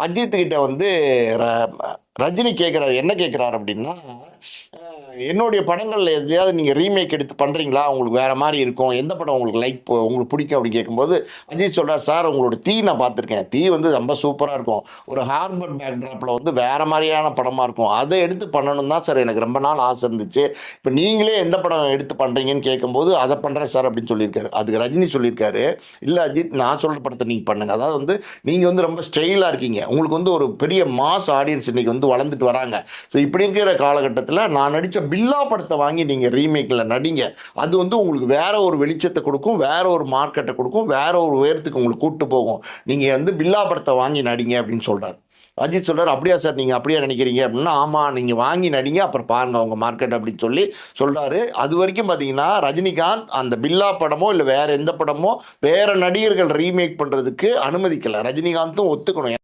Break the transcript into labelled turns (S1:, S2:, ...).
S1: அஜித் கிட்ட வந்து ர- ரஜினி கேட்குறாரு என்ன கேட்குறாரு அப்படின்னா என்னுடைய படங்களில் எதையாவது நீங்கள் ரீமேக் எடுத்து பண்ணுறீங்களா உங்களுக்கு வேறு மாதிரி இருக்கும். எந்த படம் உங்களுக்கு லைக் உங்களுக்கு பிடிக்கும் அப்படின்னு கேட்கும்போது அஜித் சொல்கிறார் சார் உங்களோட தீ நான் பார்த்துருக்கேன். தீ வந்து ரொம்ப சூப்பராக இருக்கும். ஒரு ஹார்பர் பேக்ட்ராப்பில் வந்து வேறு மாதிரியான படமாக இருக்கும். அதை எடுத்து பண்ணணும் தான் சார் எனக்கு ரொம்ப நாள் ஆசை இருந்துச்சு. இப்போ நீங்களே எந்த படம் எடுத்து பண்ணுறீங்கன்னு கேட்கும்போது அதை பண்ணுறேன் சார் அப்படின்னு சொல்லியிருக்காரு. அதுக்கு ரஜினி சொல்லியிருக்காரு. இல்லை அஜித் நான் சொல்கிற படத்தை நீங்கள் பண்ணுங்க. அதாவது வந்து நீங்கள் வந்து ரொம்ப ஸ்டைலாக இருக்கீங்க. உங்களுக்கு வந்து ஒரு பெரிய மாஸ் ஆடியன்ஸ் இன்னைக்கு வந்து வளர்ந்துட்டு வராங்க. ஸோ இப்படி இருக்கிற காலகட்டத்தில் நான் நடித்த பில்லா படத்தை வாங்கி நீங்கள் ரீமேக்கில் நடிங்க. அது வந்து உங்களுக்கு வேற ஒரு வெளிச்சத்தை கொடுக்கும் வேற ஒரு மார்க்கெட்டை கொடுக்கும் வேற ஒரு உயரத்துக்கு உங்களுக்கு கூப்பிட்டு போகும். நீங்கள் வந்து பில்லா படத்தை வாங்கி நடிங்க அப்படின்னு சொல்கிறார் அஜித் சொல்கிறார் அப்படியா சார் நீங்கள் அப்படியே நினைக்கிறீங்க? அப்படின்னா ஆமாம் நீங்கள் வாங்கி நடிங்க அப்புறம் பாருங்கள் அவங்க மார்க்கெட் அப்படின்னு சொல்லி சொல்கிறாரு அது வரைக்கும் பார்த்தீங்கன்னா ரஜினிகாந்த் அந்த பில்லா படமோ இல்லை வேறு எந்த படமோ வேறு நடிகர்கள் ரீமேக் பண்ணுறதுக்கு அனுமதிக்கலை. ரஜினிகாந்தும் ஒத்துக்கணும்.